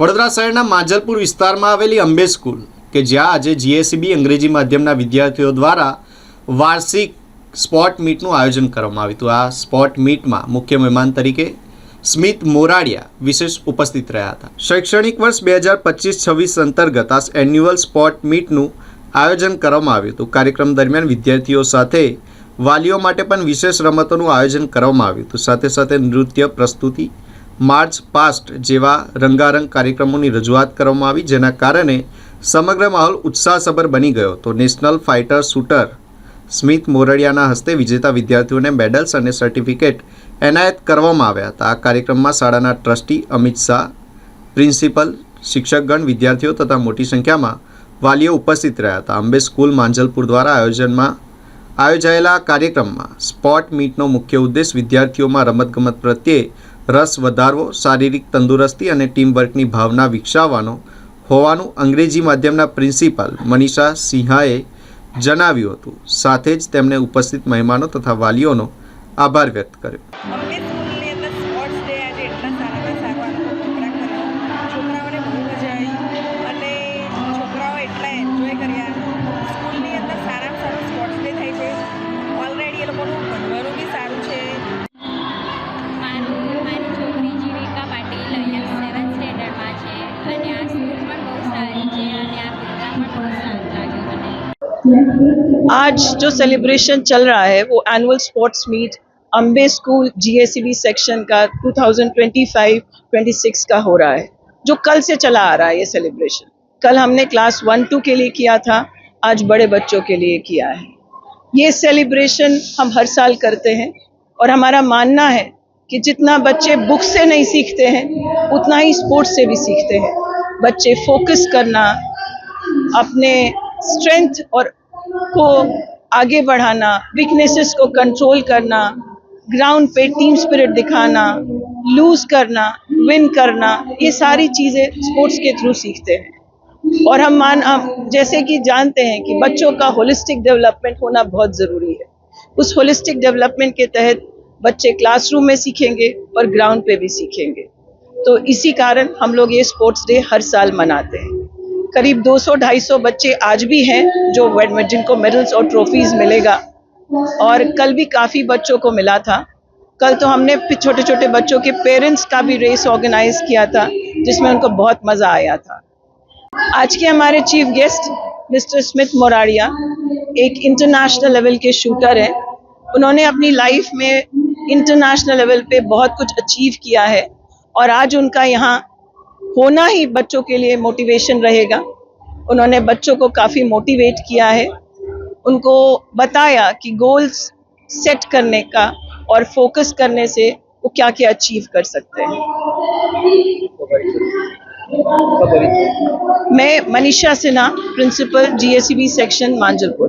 વડોદરા શહેરના માજલપુર વિસ્તારમાં આવેલી અંબે સ્કૂલ, કે જ્યાં આજે જીએસસીબી અંગ્રેજી માધ્યમના વિદ્યાર્થીઓ દ્વારા વાર્ષિક સ્પોટ મીટનું આયોજન કરવામાં આવ્યું હતું. આ સ્પોટ મીટમાં મુખ્ય મહેમાન તરીકે સ્મિત મોરાડિયા વિશેષ ઉપસ્થિત રહ્યા હતા. શૈક્ષણિક વર્ષ બે હજાર પચીસ છવ્વીસ અંતર્ગત આ એન્યુઅલ સ્પોટ મીટનું આયોજન કરવામાં આવ્યું હતું. કાર્યક્રમ દરમિયાન વિદ્યાર્થીઓ સાથે વાલીઓ માટે પણ વિશેષ રમતોનું આયોજન કરવામાં આવ્યું હતું. સાથે સાથે નૃત્ય પ્રસ્તુતિ માર્ચ પાસ્ટ જેવા રંગારંગ કાર્યક્રમોની રજૂઆત કરવામાં આવી, જેના કારણે સમગ્ર માહોલ ઉત્સાહસભર બની ગયો. તો નેશનલ ફાઇટર શૂટર સ્મિત મોરડિયાના હસ્તે વિજેતા વિદ્યાર્થીઓને મેડલ્સ અને સર્ટિફિકેટ એનાયત કરવામાં આવ્યા હતા. આ કાર્યક્રમમાં શાળાના ટ્રસ્ટી અમિત શાહ, પ્રિન્સિપલ, શિક્ષકગણ, વિદ્યાર્થીઓ તથા મોટી સંખ્યામાં વાલીઓ ઉપસ્થિત રહ્યા હતા. અંબે સ્કૂલ માંજલપુર દ્વારા આયોજનમાં આયોજાયેલા કાર્યક્રમમાં સ્પોટ મીટનો મુખ્ય ઉદ્દેશ વિદ્યાર્થીઓમાં રમતગમત પ્રત્યે રસ વધારવો, શારીરિક તંદુરસ્તી અને ટીમવર્કની ભાવના વિકસાવવાનો હોવાનું અંગ્રેજી માધ્યમના પ્રિન્સિપાલ મનીષા સિંહાએ જણાવ્યું હતું. સાથે જ તેમણે ઉપસ્થિત મહેમાનો તથા વાલીઓનો આભાર વ્યક્ત કર્યો. आज जो सेलिब्रेशन चल रहा है, वो annual sports meet Ambe school GSCB section का 2025-26 का हो रहा है। जो कल से चला आ रहा है ये सेलिब्रेशन कल हमने क्लास वन टू के लिए किया था, आज बड़े बच्चों के लिए किया है। ये सेलिब्रेशन हम हर साल करते हैं और हमारा मानना है कि जितना बच्चे बुक से नहीं सीखते हैं, उतना ही स्पोर्ट्स से भी सीखते हैं। बच्चे फोकस करना, अपने स्ट्रेंथ और को आगे बढ़ाना वीकनेसेस को कंट्रोल करना ग्राउंड पे टीम स्पिरिट दिखाना लूज करना विन करना, ये सारी चीज़ें स्पोर्ट्स के थ्रू सीखते हैं। और हम मान, हम जैसे कि जानते हैं कि बच्चों का होलिस्टिक डेवलपमेंट होना बहुत ज़रूरी है। उस होलिस्टिक डेवलपमेंट के तहत बच्चे क्लासरूम में सीखेंगे और ग्राउंड पे भी सीखेंगे। तो इसी कारण हम लोग ये स्पोर्ट्स डे हर साल मनाते हैं। करीब 200-250 बच्चे आज भी हैं जो जिनको मेडल्स और ट्रॉफीज मिलेगा। और कल भी काफ़ी बच्चों को मिला था। कल तो हमने छोटे छोटे बच्चों के पेरेंट्स का भी रेस ऑर्गेनाइज किया था, जिसमें उनको बहुत मज़ा आया था। आज के हमारे chief guest mister Smith Moraria एक इंटरनेशनल लेवल के शूटर हैं। उन्होंने अपनी लाइफ में इंटरनेशनल लेवल पे बहुत कुछ अचीव किया है। और आज उनका यहाँ होना ही बच्चों के लिए मोटिवेशन रहेगा। उन्होंने बच्चों को काफ़ी मोटिवेट किया है। उनको बताया कि गोल्स सेट करने का और फोकस करने से वो क्या क्या अचीव कर सकते हैं। मैं Manisha Sinha principal GSCB section Manjalpur.